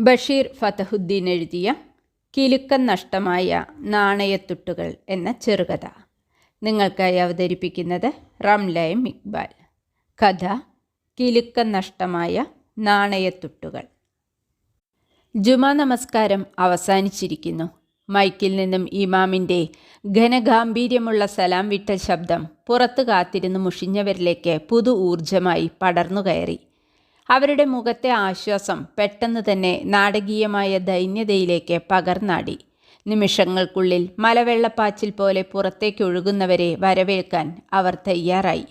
ബഷീർ ഫതഹുദ്ദീൻ എഴുതിയ കിലുക്കം നഷ്ടമായ നാണയത്തുട്ടുകൾ എന്ന ചെറുകഥ. നിങ്ങൾക്കായി അവതരിപ്പിക്കുന്നത് റംലയം ഇക്ബാൽ. കഥ കിലുക്കം നഷ്ടമായ നാണയത്തുട്ടുകൾ ജുമാ നമസ്കാരം അവസാനിച്ചിരിക്കുന്നു. മൈക്കിൽ നിന്നും ഇമാമിന്റെ ഘനഗാംഭീര്യമുള്ള സലാം വിട്ട ശബ്ദം പുറത്തു കാത്തിരുന്ന് മുഷിഞ്ഞവരിലേക്ക് പുതു ഊർജമായി പടർന്നു കയറി അവരുടെ മുഖത്തെ ആശ്വാസം പെട്ടെന്ന് തന്നെ നാടകീയമായ ദൈന്യതയിലേക്ക് പകർന്നാടി. നിമിഷങ്ങൾക്കുള്ളിൽ മലവെള്ളപ്പാച്ചിൽ പോലെ പുറത്തേക്ക് ഒഴുകുന്നവരെ വരവേൽക്കാൻ അവർ തയ്യാറായി.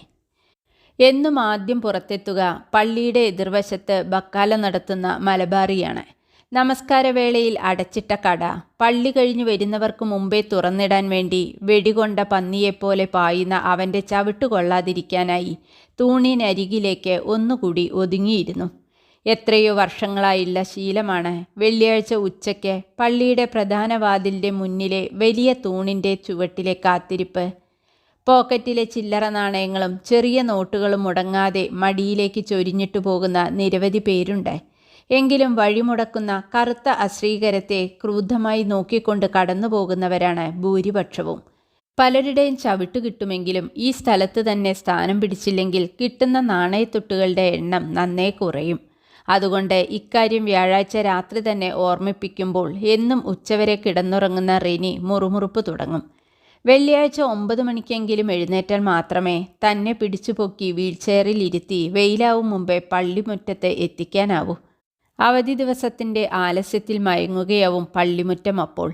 എന്നും ആദ്യം പുറത്തെത്തുക പള്ളിയുടെ എതിർവശത്ത് ബക്കാല നടത്തുന്ന മലബാറിയാണ്. നമസ്കാരവേളയിൽ അടച്ചിട്ട കട പള്ളി കഴിഞ്ഞു വരുന്നവർക്ക് മുമ്പേ തുറന്നിടാൻ വേണ്ടി വെടികൊണ്ട പന്നിയെപ്പോലെ പായുന്ന അവന്റെ ചവിട്ടുകൊള്ളാതിരിക്കാനായി തൂണിനരികിലേക്ക് ഒന്നുകൂടി ഒതുങ്ങിയിരുന്നു. എത്രയോ വർഷങ്ങളായുള്ള ശീലമാണ്. വെള്ളിയാഴ്ച ഉച്ചയ്ക്ക് പള്ളിയുടെ പ്രധാന വാതിലിന്റെ മുന്നിലെ വലിയ തൂണിന്റെ ചുവട്ടിലെ കാത്തിരിപ്പ്. പോക്കറ്റിലെ ചില്ലറ നാണയങ്ങളും ചെറിയ നോട്ടുകളും മുടങ്ങാതെ മടിയിലേക്ക് ചൊരിഞ്ഞിട്ടു പോകുന്ന നിരവധി പേരുണ്ട്. എങ്കിലും വഴിമുടക്കുന്ന കറുത്ത അശ്രീകരത്തെ ക്രൂദ്ധമായി നോക്കിക്കൊണ്ട് കടന്നു പോകുന്നവരാണ് ഭൂരിപക്ഷവും. പലരുടെയും ചവിട്ടു കിട്ടുമെങ്കിലും ഈ സ്ഥലത്ത് തന്നെ സ്ഥാനം പിടിച്ചില്ലെങ്കിൽ കിട്ടുന്ന നാണയത്തുട്ടുകളുടെ എണ്ണം നന്നേ കുറയും. അതുകൊണ്ട് ഇക്കാര്യം വ്യാഴാഴ്ച രാത്രി തന്നെ ഓർമ്മിപ്പിക്കുമ്പോൾ എന്നും ഉച്ചവരെ കിടന്നുറങ്ങുന്ന റിനി മുറുമുറുപ്പ് തുടങ്ങും. വെള്ളിയാഴ്ച ഒമ്പത് മണിക്കെങ്കിലും എഴുന്നേറ്റാൽ മാത്രമേ തന്നെ പിടിച്ചു പൊക്കി വീൽചെയറിൽ ഇരുത്തി വെയിലാവും മുമ്പേ പള്ളിമുറ്റത്ത് എത്തിക്കാനാവൂ. അവധി ദിവസത്തിന്റെ ആലസ്യത്തിൽ മയങ്ങുകയാവും പള്ളിമുറ്റം അപ്പോൾ.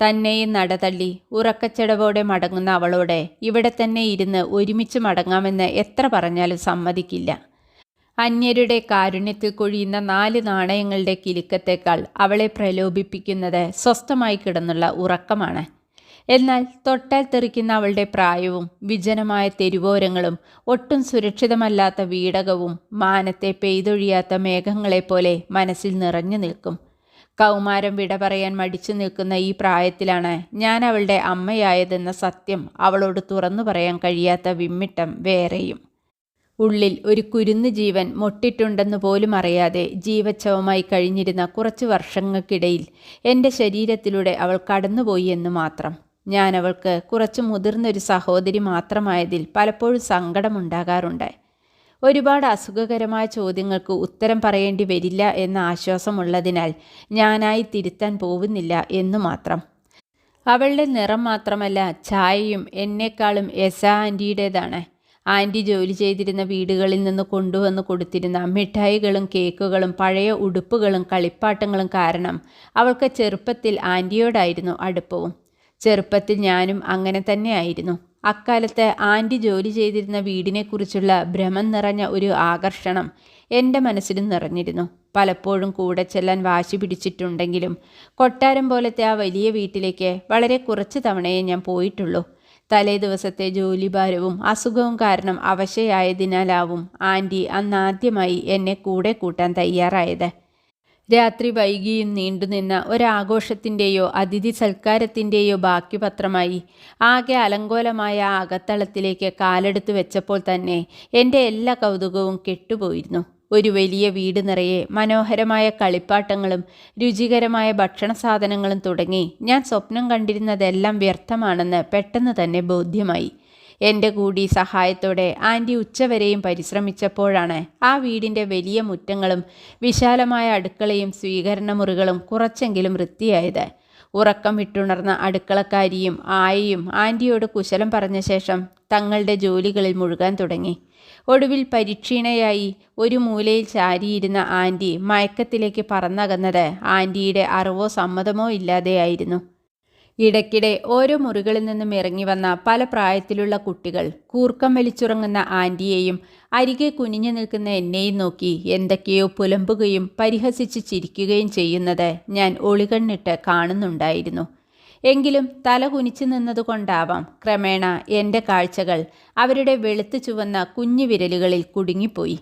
തന്നെയും നടതള്ളി. ഉറക്കച്ചടവോടെ മടങ്ങുന്ന അവളോട് ഇവിടെ തന്നെ ഇരുന്ന് ഒരുമിച്ച് മടങ്ങാമെന്ന് എത്ര പറഞ്ഞാലും സമ്മതിക്കില്ല. അന്യരുടെ കാരുണ്യത്തിൽ കൊഴിയുന്ന നാല് നാണയങ്ങളുടെ കിലുക്കത്തേക്കാൾ അവളെ പ്രലോഭിപ്പിക്കുന്നത് സ്വസ്ഥമായി കിടന്നുള്ള ഉറക്കമാണ്. എന്നാൽ തൊട്ടാൽ തെറിക്കുന്ന അവളുടെ പ്രായവും വിജനമായ തെരുവോരങ്ങളും ഒട്ടും സുരക്ഷിതമല്ലാത്ത വീടകവും മാനത്തെ പെയ്തൊഴിയാത്ത മേഘങ്ങളെപ്പോലെ മനസ്സിൽ നിറഞ്ഞു നിൽക്കും. കൗമാരം വിട പറയാൻ മടിച്ചു നിൽക്കുന്ന ഈ പ്രായത്തിലാണ് ഞാൻ അവളുടെ അമ്മയായതെന്ന സത്യം അവളോട് തുറന്നു പറയാൻ കഴിയാത്ത വിമ്മിട്ടം വേറെയും. ഉള്ളിൽ ഒരു കുരുന്ന് ജീവൻ മൊട്ടിട്ടുണ്ടെന്ന് പോലും അറിയാതെ ജീവച്ഛവമായി കഴിഞ്ഞിരുന്ന കുറച്ച് വർഷങ്ങൾക്കിടയിൽ എന്റെ ശരീരത്തിലൂടെ അവൾ കടന്നുപോയി എന്ന് മാത്രം. ഞാൻ അവൾക്ക് കുറച്ച് മുതിർന്നൊരു സഹോദരി മാത്രമായതിൽ പലപ്പോഴും സങ്കടമുണ്ടാകാറുണ്ട്. ഒരുപാട് അസുഖകരമായ ചോദ്യങ്ങൾക്ക് ഉത്തരം പറയേണ്ടി വരില്ല എന്ന ആശ്വാസമുള്ളതിനാൽ ഞാനായി തിരുത്താൻ പോകുന്നില്ല എന്നു മാത്രം. അവളുടെ നിറം മാത്രമല്ല ഛായയും എന്നെക്കാളും എസ ആന്റിയുടേതാണ്. ആന്റി ജോലി ചെയ്തിരുന്ന വീടുകളിൽ നിന്ന് കൊണ്ടുവന്ന് കൊടുത്തിരുന്ന മിഠായികളും കേക്കുകളും പഴയ ഉടുപ്പുകളും കളിപ്പാട്ടങ്ങളും കാരണം അവൾക്ക് ചെറുപ്പത്തിൽ ആന്റിയോടായിരുന്നു അടുപ്പവും. ചെറുപ്പത്തിൽ ഞാനും അങ്ങനെ തന്നെയായിരുന്നു അക്കാലത്ത് ആന്റി ജോലി ചെയ്തിരുന്ന വീടിനെക്കുറിച്ചുള്ള ഭ്രമം നിറഞ്ഞ ഒരു ആകർഷണം എന്റെ മനസ്സിലും നിറഞ്ഞിരുന്നു. പലപ്പോഴും കൂടെ ചെല്ലാൻ വാശി പിടിച്ചിട്ടുണ്ടെങ്കിലും കൊട്ടാരം പോലത്തെ ആ വലിയ വീട്ടിലേക്ക് വളരെ കുറച്ച് തവണയേ ഞാൻ പോയിട്ടുള്ളൂ. തലേ ദിവസത്തെ ജോലിഭാരവും അസുഖവും കാരണം അവശയായതിനാലാവും ആന്റി അന്നാദ്യമായി എന്നെ കൂടെ കൂട്ടാൻ തയ്യാറായത്. രാത്രി വൈകിയും നീണ്ടുനിന്ന ഒരാഘോഷത്തിന്റെയോ അതിഥി സൽക്കാരത്തിന്റെയോ ബാക്കിപത്രമായി ആകെ അലങ്കോലമായ അകത്തളത്തിലേക്ക് കാലെടുത്തു വെച്ചപ്പോൾ തന്നെ എന്റെ എല്ലാ കൗതുകവും കെട്ടുപോയിരുന്നു. ഒരു വലിയ വീട് നിറയെ മനോഹരമായ കളിപ്പാട്ടങ്ങളും രുചികരമായ ഭക്ഷണ സാധനങ്ങളും തുടങ്ങി ഞാൻ സ്വപ്നം കണ്ടിരുന്നതെല്ലാം വ്യർത്ഥമാണെന്ന് പെട്ടെന്ന് തന്നെ ബോധ്യമായി. എന്റെ കൂടി സഹായത്തോടെ ആന്റി ഉച്ചവരെയും പരിശ്രമിച്ചപ്പോഴാണ് ആ വീടിന്റെ വലിയ മുറ്റങ്ങളും വിശാലമായ അടുക്കളയും സ്വീകരണ മുറികളും കുറച്ചെങ്കിലും വൃത്തിയായത്. ഉറക്കം വിട്ടുണർന്ന അടുക്കളക്കാരിയും ആയയും ആന്റിയോട് കുശലം പറഞ്ഞ ശേഷം തങ്ങളുടെ ജോലികളിൽ മുഴുകാൻ തുടങ്ങി. ഒടുവിൽ പരീക്ഷീണയായി ഒരു മൂലയിൽ ചാരിയിരുന്ന ആന്റി മയക്കത്തിലേക്ക് പറന്നകന്നത് ആന്റിയുടെ അറിവോ സമ്മതമോ ഇല്ലാതെയായിരുന്നു. ഇടയ്ക്കിടെ ഓരോ മുറികളിൽ നിന്നും ഇറങ്ങി വന്ന പല പ്രായത്തിലുള്ള കുട്ടികൾ കൂർക്കം വലിച്ചുറങ്ങുന്ന ആന്റിയെയും അരികെ കുനിഞ്ഞു നിൽക്കുന്ന എന്നെയും നോക്കി എന്തൊക്കെയോ പുലമ്പുകയും പരിഹസിച്ച് ചിരിക്കുകയും ചെയ്യുന്നത് ഞാൻ ഒളികണ്ണിട്ട് കാണുന്നുണ്ടായിരുന്നു. എങ്കിലും തല കുനിച്ചു നിന്നതുകൊണ്ടാവാം ക്രമേണ എന്റെ കാഴ്ചകൾ അവരുടെ വെളുത്തു ചുവന്ന കുഞ്ഞു വിരലുകളിൽ കുടുങ്ങിപ്പോയി.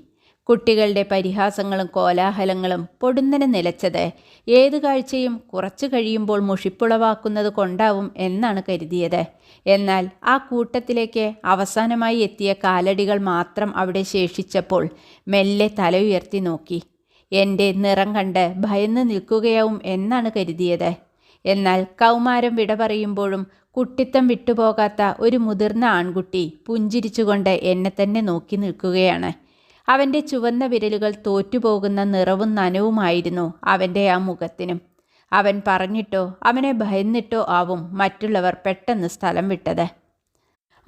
കുട്ടികളുടെ പരിഹാസങ്ങളും കോലാഹലങ്ങളും പൊടുന്നനെ നിലച്ചത്. ഏത് കാഴ്ചയും കുറച്ചു കഴിയുമ്പോൾ മുഷിപ്പുളവാക്കുന്നത് കൊണ്ടാവും എന്നാണ് കരുതിയത്. എന്നാൽ ആ കൂട്ടത്തിലേക്ക് അവസാനമായി എത്തിയ കാലടികൾ മാത്രം അവിടെ ശേഷിച്ചപ്പോൾ മെല്ലെ തല ഉയർത്തി നോക്കി. എന്റെ നിറം കണ്ട് ഭയന്ന് നിൽക്കുകയാവും എന്നാണ് കരുതിയത്. എന്നാൽ കൗമാരം വിട പറയുമ്പോഴും കുട്ടിത്തം വിട്ടുപോകാത്ത ഒരു മുതിർന്ന ആൺകുട്ടി പുഞ്ചിരിച്ചുകൊണ്ട് എന്നെ തന്നെ നോക്കി നിൽക്കുകയാണ്. അവന്റെ ചുവന്ന വിരലുകൾ തോറ്റുപോകുന്ന നിറവും നനവുമായിരുന്നു അവന്റെ ആ മുഖത്തിനും. അവൻ പറഞ്ഞിട്ടോ അവനെ ഭയന്നിട്ടോ ആവും മറ്റുള്ളവർ പെട്ടെന്ന് സ്ഥലം വിട്ടത്.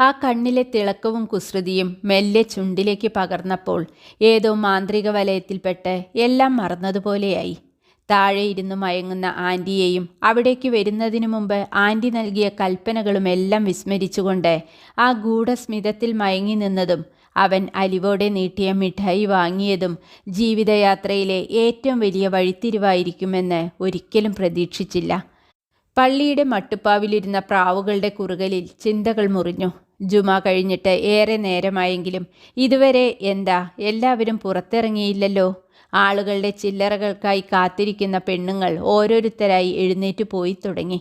ആ കണ്ണിലെ തിളക്കവും കുസൃതിയും മെല്ലെ ചുണ്ടിലേക്ക് പകർന്നപ്പോൾ ഏതോ മാന്ത്രിക വലയത്തിൽപ്പെട്ട് എല്ലാം മറന്നതുപോലെയായി. താഴെ ഇരുന്ന് മയങ്ങുന്ന ആന്റിയെയും അവിടേക്ക് വരുന്നതിനു മുമ്പ് ആന്റി നൽകിയ കൽപ്പനകളും എല്ലാം വിസ്മരിച്ചുകൊണ്ട് ആ ഗൂഢസ്മിതത്തിൽ മയങ്ങി നിന്നതും അവൻ അലിവോടെ നീട്ടിയ മിഠായി വാങ്ങിയതും ജീവിതയാത്രയിലെ ഏറ്റവും വലിയ വഴിത്തിരിവായിരിക്കുമെന്ന് ഒരിക്കലും പ്രതീക്ഷിച്ചില്ല. പള്ളിയുടെ മട്ടുപ്പാവിലിരുന്ന പ്രാവുകളുടെ കുറുകലിൽ ചിന്തകൾ മുറിഞ്ഞു. ജുമ കഴിഞ്ഞിട്ട് ഏറെ നേരമായെങ്കിലും ഇതുവരെ എന്താ എല്ലാവരും പുറത്തിറങ്ങിയില്ലല്ലോ? ആളുകളുടെ ചില്ലറകൾക്കായി കാത്തിരിക്കുന്ന പെണ്ണുങ്ങൾ ഓരോരുത്തരായി എഴുന്നേറ്റ് പോയി തുടങ്ങി.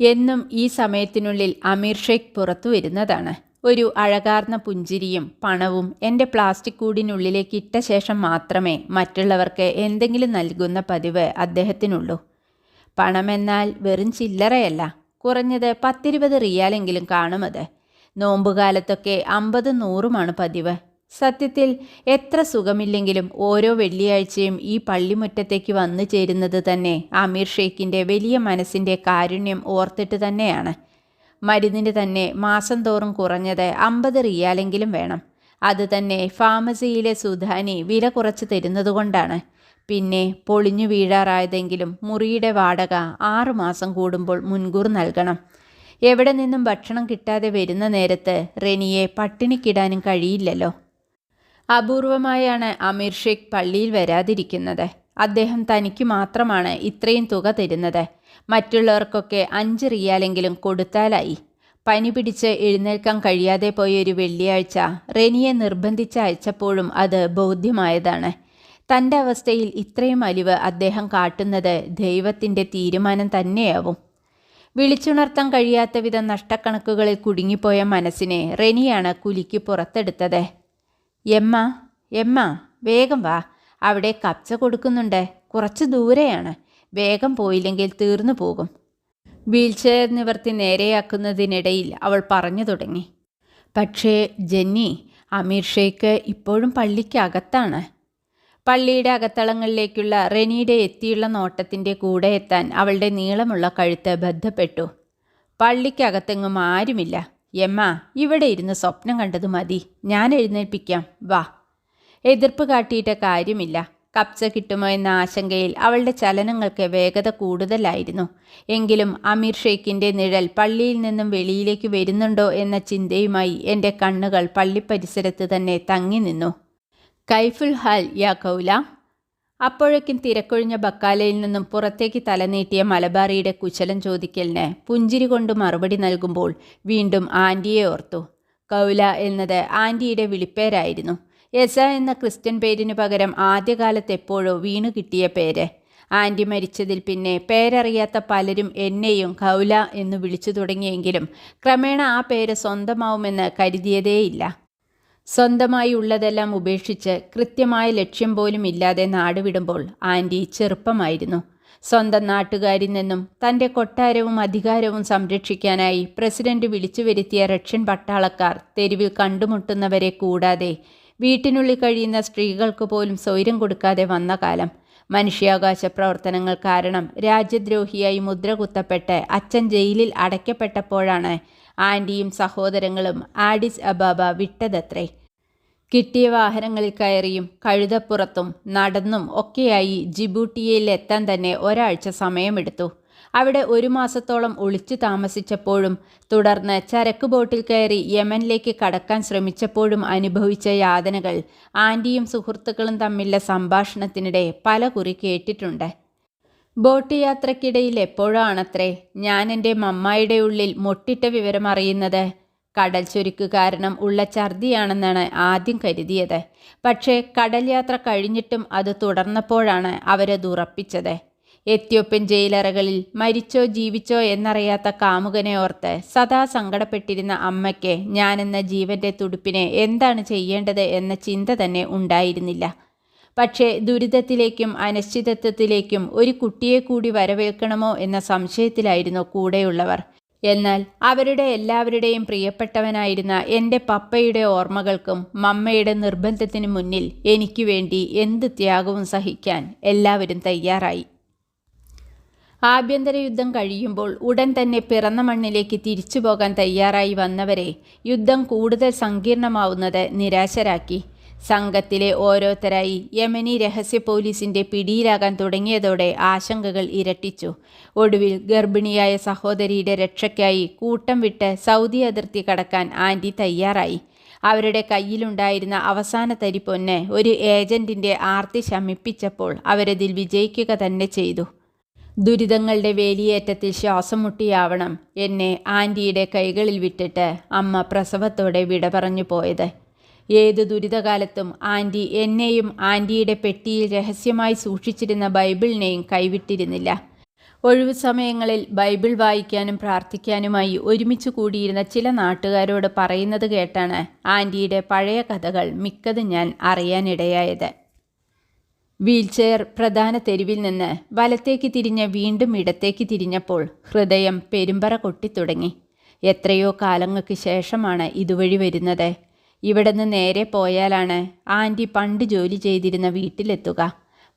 എന്നും ഈ സമയത്തിനുള്ളിൽ അമീർ ഷെയ്ഖ് പുറത്തു വരുന്നതാണ്. ഒരു അഴകാർന്ന പുഞ്ചിരിയും പണവും എന്റെ പ്ലാസ്റ്റിക് കൂടിനുള്ളിലേക്ക് ഇട്ട ശേഷം മാത്രമേ മറ്റുള്ളവർക്ക് എന്തെങ്കിലും നൽകുന്ന പതിവ് അദ്ദേഹത്തിനുള്ളൂ. പണമെന്നാൽ വെറും ചില്ലറയല്ല കുറഞ്ഞത് പത്തിരുപത് റിയാലെങ്കിലും കാണുമത്. നോമ്പുകാലത്തൊക്കെ അമ്പത് നൂറുമാണ് പതിവ്. സത്യത്തിൽ എത്ര സുഖമില്ലെങ്കിലും ഓരോ വെള്ളിയാഴ്ചയും ഈ പള്ളിമുറ്റത്തേക്ക് വന്നു ചേരുന്നത് തന്നെ അമീർ ഷെയ്ഖിന്റെ വലിയ മനസ്സിന്റെ കാരുണ്യം ഓർത്തിട്ട് തന്നെയാണ്. മരുന്നിന് തന്നെ മാസം തോറും കുറഞ്ഞത് അമ്പത് റിയാലെങ്കിലും വേണം. അത് തന്നെ ഫാർമസിയിലെ സുധാനി വില കുറച്ച് തരുന്നതുകൊണ്ടാണ് പിന്നെ പൊളിഞ്ഞു വീഴാറായതെങ്കിലും മുറിയുടെ വാടക ആറുമാസം കൂടുമ്പോൾ മുൻകൂർ നൽകണം. എവിടെ നിന്നും ഭക്ഷണം കിട്ടാതെ വരുന്ന നേരത്ത് റെനിയെ പട്ടിണിക്കിടാനും കഴിയില്ലല്ലോ. അപൂർവമായാണ് അമീർ ഷേഖ് പള്ളിയിൽ വരാതിരിക്കുന്നത്. അദ്ദേഹം തനിക്ക് മാത്രമാണ് ഇത്രയും തുക തരുന്നത്. മറ്റുള്ളവർക്കൊക്കെ അഞ്ച് റിയാലെങ്കിലും കൊടുത്താലായി. പനി പിടിച്ച് എഴുന്നേൽക്കാൻ കഴിയാതെ പോയ ഒരു വെള്ളിയാഴ്ച റെനിയെ നിർബന്ധിച്ച് അയച്ചപ്പോഴും അത് ബോധ്യമായതാണ്. തന്റെ അവസ്ഥയിൽ ഇത്രയും അലിവ് അദ്ദേഹം കാട്ടുന്നത് ദൈവത്തിന്റെ തീരുമാനം തന്നെയാവും. വിളിച്ചുണർത്താൻ കഴിയാത്ത വിധം നഷ്ടക്കണക്കുകളിൽ കുടുങ്ങിപ്പോയ മനസ്സിനെ റെനിയാണ് കുലിക്ക് പുറത്തെടുത്തത്. എമ്മ എമ്മ വേഗം വാ. അവിടെ കപ്ച കൊടുക്കുന്നുണ്ട്. കുറച്ച് ദൂരെയാണ്. വേഗം പോയില്ലെങ്കിൽ തീർന്നു പോകും. വീൽചെയർ നിവർത്തി നേരെയാക്കുന്നതിനിടയിൽ അവൾ പറഞ്ഞു തുടങ്ങി. പക്ഷേ ജെന്നി അമീർ ഷെയ്ക്ക് ഇപ്പോഴും പള്ളിക്കകത്താണ്. പള്ളിയുടെ അകത്തളങ്ങളിലേക്കുള്ള റെനിയുടെ എത്തിയുള്ള നോട്ടത്തിന്റെ കൂടെ എത്താൻ അവളുടെ നീളമുള്ള കഴുത്ത് ബന്ധപ്പെട്ടു പള്ളിക്കകത്തെങ്ങും ആരുമില്ല. യമ്മ ഇവിടെ ഇരുന്ന് സ്വപ്നം കണ്ടത് മതി. ഞാൻ എഴുന്നേൽപ്പിക്കാം. വാ. എതിർപ്പ് കാട്ടിയിട്ട കാര്യമില്ല. കപ്സ കിട്ടുമോ എന്ന ആശങ്കയിൽ അവളുടെ ചലനങ്ങൾക്ക് വേഗത കൂടുതലായിരുന്നു. എങ്കിലും അമീർ ഷെയ്ഖിന്റെ നിഴൽ പള്ളിയിൽ നിന്നും വെളിയിലേക്ക് വരുന്നുണ്ടോ എന്ന ചിന്തയുമായി എന്റെ കണ്ണുകൾ പള്ളി പള്ളിപ്പരിസരത്ത് തന്നെ തങ്ങി നിന്നു. കൈഫുൽ ഹൽ യാ കൗല. അപ്പോഴേക്കും തിരക്കൊഴിഞ്ഞ ബക്കാലയിൽ നിന്നും പുറത്തേക്ക് തലനീട്ടിയ മലബാറിയുടെ കുശലം ചോദിക്കലിന് പുഞ്ചിരി കൊണ്ട് മറുപടി നൽകുമ്പോൾ വീണ്ടും ആന്റിയെ ഓർത്തു. കൗല എന്നത് ആന്റിയുടെ വിളിപ്പേരായിരുന്നു. യസ എന്ന ക്രിസ്ത്യൻ പേരിനു പകരം ആദ്യകാലത്ത് എപ്പോഴോ വീണു കിട്ടിയ പേര്. ആന്റി മരിച്ചതിൽ പിന്നെ പേരറിയാത്ത പലരും എന്നെയും കൗല എന്ന് വിളിച്ചു തുടങ്ങിയെങ്കിലും ക്രമേണ ആ പേര് സ്വന്തമാവുമെന്ന് കരുതിയതേയില്ല. സ്വന്തമായി ഉള്ളതെല്ലാം ഉപേക്ഷിച്ച് കൃത്യമായ ലക്ഷ്യം പോലും ഇല്ലാതെ നാടുവിടുമ്പോൾ ആന്റി ചെറുപ്പമായിരുന്നു. സ്വന്തം നാട്ടുകാരിൽ നിന്നും തന്റെ കൊട്ടാരവും അധികാരവും സംരക്ഷിക്കാനായി പ്രസിഡന്റ് വിളിച്ചു വരുത്തിയ റഷ്യൻ പട്ടാളക്കാർ തെരുവിൽ കണ്ടുമുട്ടുന്നവരെ കൂടാതെ വീട്ടിനുള്ളിൽ കഴിയുന്ന സ്ത്രീകൾക്ക് പോലും സ്വൈരം കൊടുക്കാതെ വന്ന കാലം. മനുഷ്യാവകാശ പ്രവർത്തനങ്ങൾ കാരണം രാജ്യദ്രോഹിയായി മുദ്ര കുത്തപ്പെട്ട് അച്ഛൻ ജയിലിൽ അടയ്ക്കപ്പെട്ടപ്പോഴാണ് ആന്റിയും സഹോദരങ്ങളും ആഡിസ് അബാബ വിട്ടതത്രേ. കിട്ടിയ വാഹനങ്ങളിൽ കയറിയും കഴുതപ്പുറത്തും നടന്നും ഒക്കെയായി ജിബൂട്ടിയയിൽ എത്താൻ തന്നെ ഒരാഴ്ച സമയമെടുത്തു. അവിടെ ഒരു മാസത്തോളം ഒളിച്ചു താമസിച്ചപ്പോഴും തുടർന്ന് ചരക്ക് ബോട്ടിൽ കയറി യമനിലേക്ക് കടക്കാൻ ശ്രമിച്ചപ്പോഴും അനുഭവിച്ച യാതനകൾ ആന്റിയും സുഹൃത്തുക്കളും തമ്മിലുള്ള സംഭാഷണത്തിനിടെ പല കുറി കേട്ടിട്ടുണ്ട്. ബോട്ട് യാത്രക്കിടയിൽ എപ്പോഴാണത്രേ ഞാൻ എന്റെ മമ്മായിയുടെ ഉള്ളിൽ മൊട്ടിട്ട വിവരം അറിയുന്നത്? കടൽ ചുരുക്ക് കാരണം ഉള്ള ഛർദിയാണെന്നാണ് ആദ്യം കരുതിയത്. പക്ഷേ കടൽ യാത്ര കഴിഞ്ഞിട്ടും അത് തുടർന്നപ്പോഴാണ് അവരത് ഉറപ്പിച്ചത്. എത്യോപ്യൻ ജയിലറകളിൽ മരിച്ചോ ജീവിച്ചോ എന്നറിയാത്ത കാമുകനെ ഓർത്ത് സദാ സങ്കടപ്പെട്ടിരുന്ന അമ്മയ്ക്ക് ഞാനെന്ന ജീവന്റെ തുടുപ്പിനെ എന്താണ് ചെയ്യേണ്ടത് എന്ന ചിന്ത തന്നെ ഉണ്ടായിരുന്നില്ല. പക്ഷേ ദുരിതത്തിലേക്കും അനിശ്ചിതത്വത്തിലേക്കും ഒരു കുട്ടിയെ കൂടി വരവേൽക്കണമോ എന്ന സംശയത്തിലായിരുന്നു കൂടെയുള്ളവർ. എന്നാൽ അവരുടെ എല്ലാവരുടെയും പ്രിയപ്പെട്ടവനായിരുന്ന എന്റെ പപ്പയുടെ ഓർമ്മകൾക്കും മമ്മയുടെ നിർബന്ധത്തിനു മുന്നിൽ എനിക്ക് വേണ്ടി എന്ത് ത്യാഗവും സഹിക്കാൻ എല്ലാവരും തയ്യാറായി. ആഭ്യന്തര യുദ്ധം കഴിയുമ്പോൾ ഉടൻ തന്നെ പിറന്ന മണ്ണിലേക്ക് തിരിച്ചു പോകാൻ തയ്യാറായി വന്നവരെ യുദ്ധം കൂടുതൽ സങ്കീർണമാവുന്നത് നിരാശരാക്കി. സംഘത്തിലെ ഓരോരുത്തരായി യമനി രഹസ്യ പോലീസിന്റെ പിടിയിലാകാൻ തുടങ്ങിയതോടെ ആശങ്കകൾ ഇരട്ടിച്ചു. ഒടുവിൽ ഗർഭിണിയായ സഹോദരിയുടെ രക്ഷയ്ക്കായി കൂട്ടം വിട്ട് സൗദി അതിർത്തി കടക്കാൻ ആന്റി തയ്യാറായി. അവരുടെ കയ്യിലുണ്ടായിരുന്ന അവസാന തരി പൊന്ന് ഒരു ഏജന്റിന്റെ ആർത്തി ശമിപ്പിച്ചപ്പോൾ അവരതിൽ വിജയിക്കുക തന്നെ ചെയ്തു. ദുരിതങ്ങളുടെ വേലിയേറ്റത്തിൽ ശ്വാസം മുട്ടിയാവണം എന്നെ ആന്റിയുടെ കൈകളിൽ വിട്ടിട്ട് അമ്മ പ്രസവത്തോടെ വിട പറഞ്ഞു പോയത്. ഏത് ദുരിതകാലത്തും ആന്റി എന്നെയും ആന്റിയുടെ പെട്ടിയിൽ രഹസ്യമായി സൂക്ഷിച്ചിരുന്ന ബൈബിളിനെയും കൈവിട്ടിരുന്നില്ല. ഒഴിവു സമയങ്ങളിൽ ബൈബിൾ വായിക്കാനും പ്രാർത്ഥിക്കാനുമായി ഒരുമിച്ച് കൂടിയിരുന്ന ചില നാട്ടുകാരോട് പറയുന്നത് കേട്ടാണ് ആന്റിയുടെ പഴയ കഥകൾ മിക്കതും ഞാൻ അറിയാനിടയായത്. വീൽചെയർ പ്രധാന തെരുവിൽ നിന്ന് വലത്തേക്ക് തിരിഞ്ഞ് വീണ്ടും ഇടത്തേക്ക് തിരിഞ്ഞപ്പോൾ ഹൃദയം പെരുമ്പറ കൊട്ടിത്തുടങ്ങി. എത്രയോ കാലങ്ങൾക്ക് ശേഷമാണ് ഇതുവഴി വരുന്നത്. ഇവിടുന്ന് നേരെ പോയാലാണ് ആന്റി പണ്ട് ജോലി ചെയ്തിരുന്ന വീട്ടിലെത്തുക.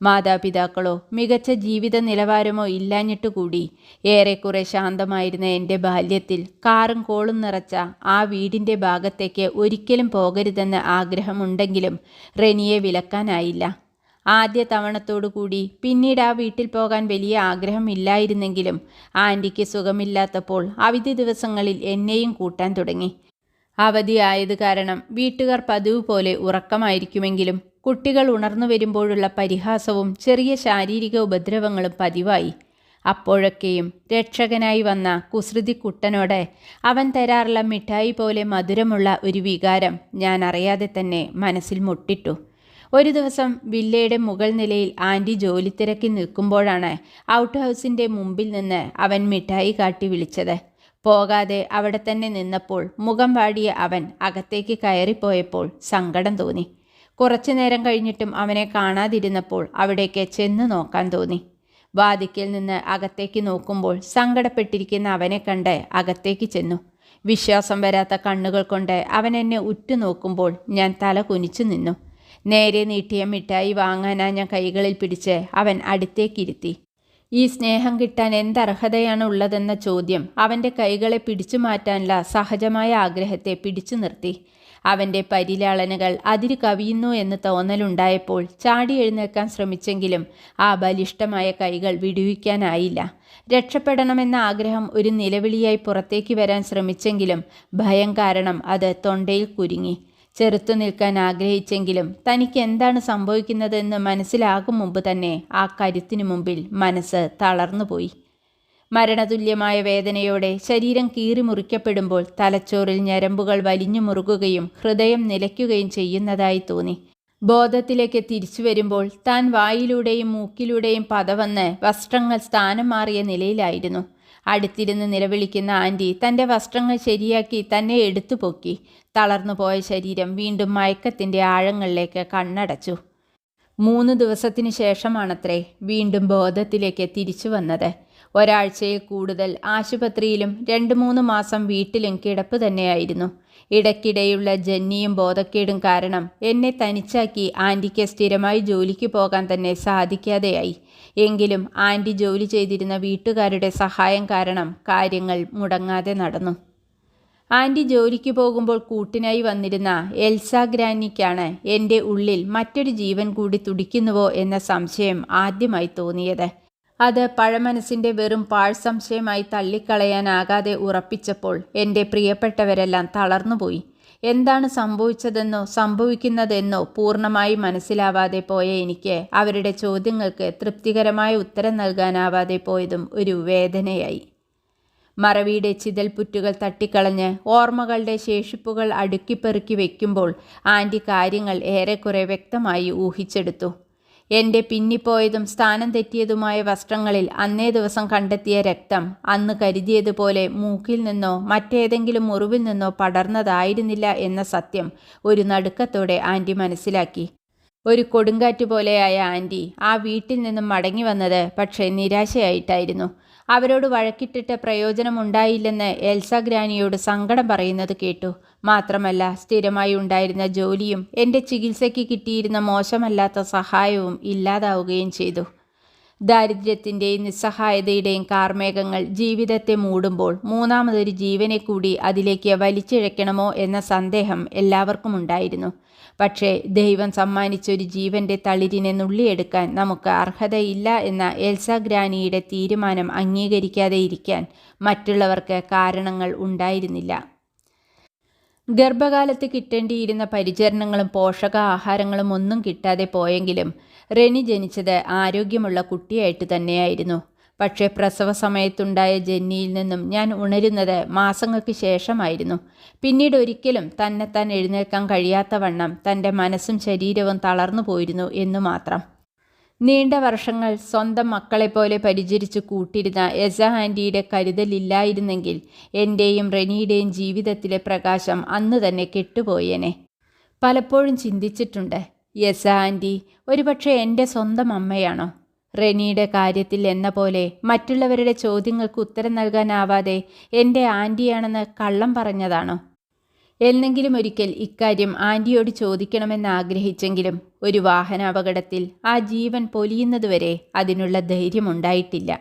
മാതാപിതാക്കളോ മികച്ച ജീവിത നിലവാരമോ ഇല്ലാഞ്ഞിട്ട് കൂടി ഏറെക്കുറെ ശാന്തമായിരുന്ന എന്റെ ബാല്യത്തിൽ കാറും കോളും നിറച്ച ആ വീടിന്റെ ഭാഗത്തേക്ക് ഒരിക്കലും പോകരുതെന്ന് ആഗ്രഹമുണ്ടെങ്കിലും റെനിയെ വിലക്കാനായില്ല. ആദ്യ തവണത്തോടുകൂടി പിന്നീട് ആ വീട്ടിൽ പോകാൻ വലിയ ആഗ്രഹമില്ലായിരുന്നെങ്കിലും ആന്റിക്ക് സുഖമില്ലാത്തപ്പോൾ അവധി ദിവസങ്ങളിൽ എന്നെയും കൂട്ടാൻ തുടങ്ങി. അവധിയായത് കാരണം വീട്ടുകാർ പതിവ് പോലെ ഉറക്കമായിരിക്കുമെങ്കിലും കുട്ടികൾ ഉണർന്നു വരുമ്പോഴുള്ള പരിഹാസവും ചെറിയ ശാരീരിക ഉപദ്രവങ്ങളും പതിവായി. അപ്പോഴൊക്കെയും രക്ഷകനായി വന്ന കുസൃതി കുട്ടനോട് അവൻ തരാറുള്ള മിഠായി പോലെ മധുരമുള്ള ഒരു വികാരം ഞാൻ അറിയാതെ തന്നെ മനസ്സിൽ മുട്ടിട്ടു. ഒരു ദിവസം വില്ലയുടെ മുകൾ നിലയിൽ ആന്റി ജോലി തിരക്കി നിൽക്കുമ്പോഴാണ് ഔട്ട് ഹൗസിന്റെ മുമ്പിൽ നിന്ന് അവൻ മിഠായി കാട്ടി വിളിച്ചത്. പോകാതെ അവിടെ തന്നെ നിന്നപ്പോൾ മുഖം വാടിയ അവൻ അകത്തേക്ക് കയറിപ്പോയപ്പോൾ സങ്കടം തോന്നി. കുറച്ചു നേരം കഴിഞ്ഞിട്ടും അവനെ കാണാതിരുന്നപ്പോൾ അവിടേക്ക് ചെന്ന് നോക്കാൻ തോന്നി. വാതിക്കൽ നിന്ന് അകത്തേക്ക് നോക്കുമ്പോൾ സങ്കടപ്പെട്ടിരിക്കുന്ന അവനെ കണ്ട് അകത്തേക്ക് ചെന്നു. വിശ്വാസം വരാത്ത കണ്ണുകൾ കൊണ്ട് അവൻ എന്നെ ഉറ്റുനോക്കുമ്പോൾ ഞാൻ തല കുനിച്ചു നിന്നു. നേരെ നീട്ടിയ മിഠായി വാങ്ങാനാ ഞാൻ കൈകളിൽ പിടിച്ച്. അവൻ അടുത്തേക്കിരുത്തി ഈ സ്നേഹം കിട്ടാൻ എന്തർഹതയാണ് ഉള്ളതെന്ന ചോദ്യം അവന്റെ കൈകളെ പിടിച്ചു മാറ്റാനുള്ള സഹജമായ ആഗ്രഹത്തെ പിടിച്ചു നിർത്തി. അവന്റെ പരിലാളനകൾ അതിര് കവിയുന്നു എന്ന് തോന്നലുണ്ടായപ്പോൾ ചാടി എഴുന്നേൽക്കാൻ ശ്രമിച്ചെങ്കിലും ആ ബലിഷ്ടമായ കൈകൾ വിടുവിക്കാനായില്ല. രക്ഷപ്പെടണമെന്ന ആഗ്രഹം ഒരു നിലവിളിയായി പുറത്തേക്ക് വരാൻ ശ്രമിച്ചെങ്കിലും ഭയം കാരണം അത് തൊണ്ടയിൽ കുരുങ്ങി. ചെറുത്തു നിൽക്കാൻ ആഗ്രഹിച്ചെങ്കിലും തനിക്ക് എന്താണ് സംഭവിക്കുന്നതെന്ന് മനസ്സിലാകും മുമ്പ് തന്നെ ആ കരുത്തിനു മുമ്പിൽ മനസ്സ് തളർന്നുപോയി. മരണതുല്യമായ വേദനയോടെ ശരീരം കീറി മുറിക്കപ്പെടുമ്പോൾ തലച്ചോറിൽ ഞരമ്പുകൾ വലിഞ്ഞു മുറുകുകയും ഹൃദയം നിലയ്ക്കുകയും ചെയ്യുന്നതായി തോന്നി. ബോധത്തിലേക്ക് തിരിച്ചു വരുമ്പോൾ താൻ വായിലൂടെയും മൂക്കിലൂടെയും പതവന്ന് വസ്ത്രങ്ങൾ സ്ഥാനം മാറിയ നിലയിലായിരുന്നു. അടുത്തിരുന്ന് നിലവിളിക്കുന്ന ആന്റി തന്റെ വസ്ത്രങ്ങൾ ശരിയാക്കി തന്നെ എടുത്തു പൊക്കി. തളർന്നുപോയ ശരീരം വീണ്ടും മയക്കത്തിന്റെ ആഴങ്ങളിലേക്ക് കണ്ണടച്ചു. മൂന്ന് ദിവസത്തിനു ശേഷമാണത്രേ വീണ്ടും ബോധത്തിലേക്ക് തിരിച്ചു വന്നത്. ഒരാഴ്ചയിൽ കൂടുതൽ ആശുപത്രിയിലും രണ്ട് മൂന്ന് മാസം വീട്ടിലും കിടപ്പ് തന്നെയായിരുന്നു. ഇടയ്ക്കിടെയുള്ള ജന്നിയും ബോധക്കേടും കാരണം എന്നെ തനിച്ചാക്കി ആന്റിക്ക് സ്ഥിരമായി ജോലിക്ക് പോകാൻ തന്നെ സാധിക്കാതെയായി. എങ്കിലും ആന്റി ജോലി ചെയ്തിരുന്ന വീട്ടുകാരുടെ സഹായം കാരണം കാര്യങ്ങൾ മുടങ്ങാതെ നടന്നു. ആന്റി ജോലിക്ക് പോകുമ്പോൾ കൂട്ടിനായി വന്നിരുന്ന എൽസ ഗ്രാനിക്കാണ് എന്റെ ഉള്ളിൽ മറ്റൊരു ജീവൻ കൂടി തുടിക്കുന്നുവോ എന്ന സംശയം ആദ്യമായി തോന്നിയത്. അത് പഴമനസിന്റെ വെറും പാഴ്സംശയമായി തള്ളിക്കളയാനാകാതെ ഉറപ്പിച്ചപ്പോൾ എന്റെ പ്രിയപ്പെട്ടവരെല്ലാം തളർന്നുപോയി. എന്താണ് സംഭവിച്ചതെന്നോ സംഭവിക്കുന്നതെന്നോ പൂർണമായി മനസ്സിലാവാതെ പോയ എനിക്ക് അവരുടെ ചോദ്യങ്ങൾക്ക് തൃപ്തികരമായ ഉത്തരം നൽകാനാവാതെ പോയതും ഒരു വേദനയായി. മറവിയുടെ ചിതൽപുറ്റുകൾ തട്ടിക്കളഞ്ഞ് ഓർമ്മകളുടെ ശേഷിപ്പുകൾ അടുക്കിപ്പെറുക്കി വയ്ക്കുമ്പോൾ ആന്റി കാര്യങ്ങൾ ഏറെക്കുറെ വ്യക്തമായി ഊഹിച്ചെടുത്തു. എന്റെ പിന്നിപ്പോയതും സ്ഥാനം തെറ്റിയതുമായ വസ്ത്രങ്ങളിൽ അന്നേ ദിവസം കണ്ടെത്തിയ രക്തം അന്ന് കരുതിയതുപോലെ മൂക്കിൽ നിന്നോ മറ്റേതെങ്കിലും മുറിവിൽ നിന്നോ പടർന്നതായിരുന്നില്ല എന്ന സത്യം ഒരു നടുക്കത്തോടെ ആന്റി മനസ്സിലാക്കി. ഒരു കൊടുങ്കാറ്റ് പോലെയായ ആന്റി ആ വീട്ടിൽ നിന്നും മടങ്ങി വന്നത് പക്ഷേ നിരാശയായിട്ടായിരുന്നു. അവരോട് വഴക്കിട്ടിട്ട് പ്രയോജനമുണ്ടായില്ലെന്ന് എൽസ ഗ്രാനിയോട് സങ്കടം പറയുന്നത് കേട്ടു. മാത്രമല്ല സ്ഥിരമായി ഉണ്ടായിരുന്ന ജോലിയും എന്റെ ചികിത്സയ്ക്ക് കിട്ടിയിരുന്ന മോശമല്ലാത്ത സഹായവും ഇല്ലാതാവുകയും ചെയ്തു. ദാരിദ്ര്യത്തിന്റെയും നിസ്സഹായതയുടെയും കാർമേഘങ്ങൾ ജീവിതത്തെ മൂടുമ്പോൾ മൂന്നാമതൊരു ജീവനെ കൂടി അതിലേക്ക് വലിച്ചിഴക്കണമോ എന്ന സന്ദേഹം എല്ലാവർക്കും ഉണ്ടായിരുന്നു പക്ഷേ ദൈവം സമ്മാനിച്ചൊരു ജീവന്റെ തളിരിനെ നുള്ളിയെടുക്കാൻ നമുക്ക് അർഹതയില്ല എന്ന എൽസ ഗ്രാനിയുടെ തീരുമാനം അംഗീകരിക്കാതെ ഇരിക്കാൻ മറ്റുള്ളവർക്ക് കാരണങ്ങൾ ഉണ്ടായിരുന്നില്ല. ഗർഭകാലത്ത് കിട്ടേണ്ടിയിരുന്ന പരിചരണങ്ങളും പോഷകാഹാരങ്ങളും ഒന്നും കിട്ടാതെ പോയെങ്കിലും റെനി ജനിച്ചത് ആരോഗ്യമുള്ള കുട്ടിയായിട്ട് തന്നെയായിരുന്നു. പക്ഷേ പ്രസവ സമയത്തുണ്ടായ ജെന്നിയിൽ നിന്നും ഞാൻ ഉണരുന്നത് മാസങ്ങൾക്ക് ശേഷമായിരുന്നു. പിന്നീട് ഒരിക്കലും തന്നെ താൻ എഴുന്നേൽക്കാൻ കഴിയാത്ത വണ്ണം തന്റെ മനസ്സും ശരീരവും തളർന്നു പോയിരുന്നു എന്നു മാത്രം. നീണ്ട വർഷങ്ങൾ സ്വന്തം മക്കളെപ്പോലെ പരിചരിച്ചു കൂട്ടിരുന്ന എസ ആന്റിയുടെ കരുതലില്ലായിരുന്നെങ്കിൽ എന്റെയും റെനിയുടെയും ജീവിതത്തിലെ പ്രകാശം അന്ന് തന്നെ കെട്ടുപോയേനെ. പലപ്പോഴും ചിന്തിച്ചിട്ടുണ്ട് യെസ ആന്റി ഒരുപക്ഷെ എന്റെ സ്വന്തം അമ്മയാണോ? റെനിയുടെ കാര്യത്തിൽ എന്ന പോലെ മറ്റുള്ളവരുടെ ചോദ്യങ്ങൾക്ക് ഉത്തരം നൽകാനാവാതെ എന്റെ ആന്റിയാണെന്ന് കള്ളം പറഞ്ഞതാണോ. എന്നെങ്കിലും ഒരിക്കൽ ഇക്കാര്യം ആന്റിയോട് ചോദിക്കണമെന്ന് ആഗ്രഹിച്ചെങ്കിലും ഒരു വാഹനാപകടത്തിൽ ആ ജീവൻ പൊലിയുന്നതുവരെ അതിനുള്ള ധൈര്യമുണ്ടായിട്ടില്ല.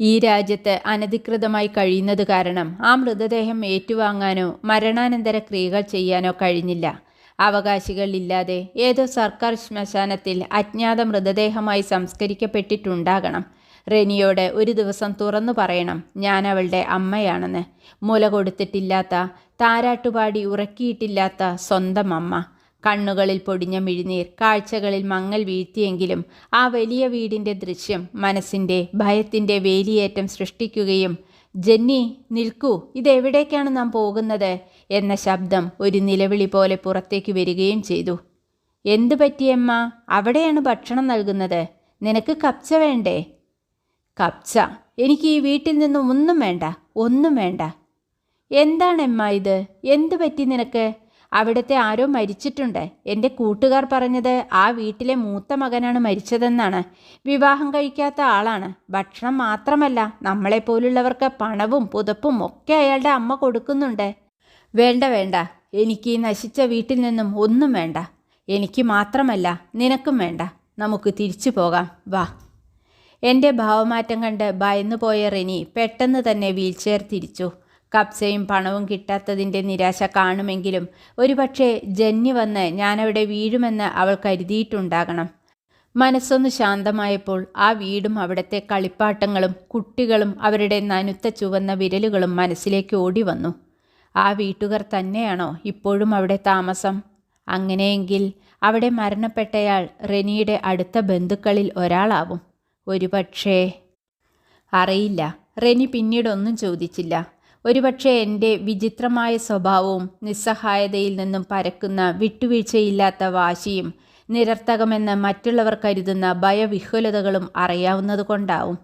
ഈ രാജ്യത്ത് അനധികൃതമായി കഴിയുന്നത് കാരണം ആ മൃതദേഹം ഏറ്റുവാങ്ങാനോ മരണാനന്തര ക്രിയകൾ ചെയ്യാനോ കഴിഞ്ഞില്ല. അവകാശികളില്ലാതെ ഏതോ സർക്കാർ ശ്മശാനത്തിൽ അജ്ഞാത മൃതദേഹമായി സംസ്കരിക്കപ്പെട്ടിട്ടുണ്ടാകണം. റെനിയോട് ഒരു ദിവസം തുറന്നു പറയണം ഞാൻ അവളുടെ അമ്മയാണെന്ന്. മുല കൊടുത്തിട്ടില്ലാത്ത താരാട്ടുപാടി ഉറക്കിയിട്ടില്ലാത്ത സ്വന്തം അമ്മ. കണ്ണുകളിൽ പൊടിഞ്ഞ മിഴിനീർ കാഴ്ചകളിൽ മങ്ങൽ വീഴ്ത്തിയെങ്കിലും ആ വലിയ വീടിന്റെ ദൃശ്യം മനസ്സിന്റെ ഭയത്തിന്റെ വേലിയേറ്റം സൃഷ്ടിക്കുകയും ജെന്നി നിൽക്കൂ. ഇതെവിടേക്കാണ് നാം പോകുന്നത്? എന്ന ശബ്ദം ഒരു നിലവിളി പോലെ പുറത്തേക്ക് വരികയും ചെയ്തു. എന്തു പറ്റിയമ്മ അവിടെയാണ് ഭക്ഷണം നൽകുന്നത്. നിനക്ക് കപ്ച വേണ്ടേ? കപ്ച എനിക്ക് ഈ വീട്ടിൽ നിന്നും ഒന്നും വേണ്ട ഒന്നും വേണ്ട. എന്താണ് എമ്മ ഇത്? എന്തു പറ്റി നിനക്ക്? അവിടുത്തെ ആരോ മരിച്ചിട്ടുണ്ട്. എന്റെ കൂട്ടുകാർ പറഞ്ഞത് ആ വീട്ടിലെ മൂത്ത മകനാണ് മരിച്ചതെന്നാണ്. വിവാഹം കഴിക്കാത്ത ആളാണ്. ഭക്ഷണം മാത്രമല്ല നമ്മളെപ്പോലുള്ളവർക്ക് പണവും പുതപ്പും ഒക്കെ അയാളുടെ അമ്മ കൊടുക്കുന്നുണ്ട്. വേണ്ട വേണ്ട. എനിക്ക് ഈ നശിച്ച വീട്ടിൽ നിന്നും ഒന്നും വേണ്ട. എനിക്ക് മാത്രമല്ല നിനക്കും വേണ്ട. നമുക്ക് തിരിച്ചു പോകാം. വാ. എന്റെ ഭാവമാറ്റം കണ്ട് ഭയന്നു പോയ റെനി പെട്ടെന്ന് തന്നെ വീൽചെയർ തിരിച്ചു. കപ്സയും പണവും കിട്ടാത്തതിന്റെ നിരാശ കാണുമെങ്കിലും ഒരുപക്ഷെ ജന്നി വന്ന് ഞാനവിടെ വീഴുമെന്ന് അവൾ കരുതിയിട്ടുണ്ടാകണം. മനസ്സൊന്ന് ശാന്തമായപ്പോൾ ആ വീടും അവിടുത്തെ കളിപ്പാട്ടങ്ങളും കുട്ടികളും അവരുടെ നനുത്ത ചുവന്ന വിരലുകളും മനസ്സിലേക്ക് ഓടി വന്നു ആ വീട്ടുകാർ തന്നെയാണോ ഇപ്പോഴും അവിടെ താമസം? അങ്ങനെയെങ്കിൽ അവിടെ മരണപ്പെട്ടയാൾ റെനിയുടെ അടുത്ത ബന്ധുക്കളിൽ ഒരാളാവും. ഒരുപക്ഷേ അറിയില്ല. റെനി പിന്നീടൊന്നും ചോദിച്ചില്ല. ഒരുപക്ഷെ എന്റെ വിചിത്രമായ സ്വഭാവവും നിസ്സഹായതയിൽ നിന്നും പരക്കുന്ന വിട്ടുവീഴ്ചയില്ലാത്ത വാശിയും നിരർത്ഥകമെന്ന് മറ്റുള്ളവർ കരുതുന്ന ഭയവിഹ്വലതകളും അറിയാവുന്നതുകൊണ്ടാവും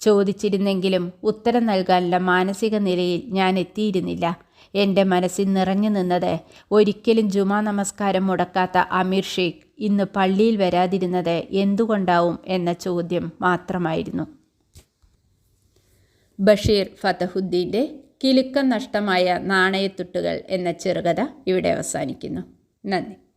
ചോദിച്ചിരുന്നെങ്കിലും ഉത്തരം നൽകാനുള്ള മാനസിക നിലയിൽ ഞാൻ എത്തിയിരുന്നില്ല. എന്റെ മനസ്സിൽ നിറഞ്ഞു നിന്നത്. ഒരിക്കലും ജുമാ നമസ്കാരം മുടക്കാത്ത അമീർ ഷെയ്ഖ് ഇന്ന് പള്ളിയിൽ വരാതിരുന്നത് എന്തുകൊണ്ടാവും എന്ന ചോദ്യം മാത്രമായിരുന്നു. ബഷീർ ഫതഹുദ്ദീന്റെ കിലുക്കം നഷ്ടമായ നാണയത്തുട്ടുകൾ എന്ന ചെറുകഥ ഇവിടെ അവസാനിക്കുന്നു. നന്ദി.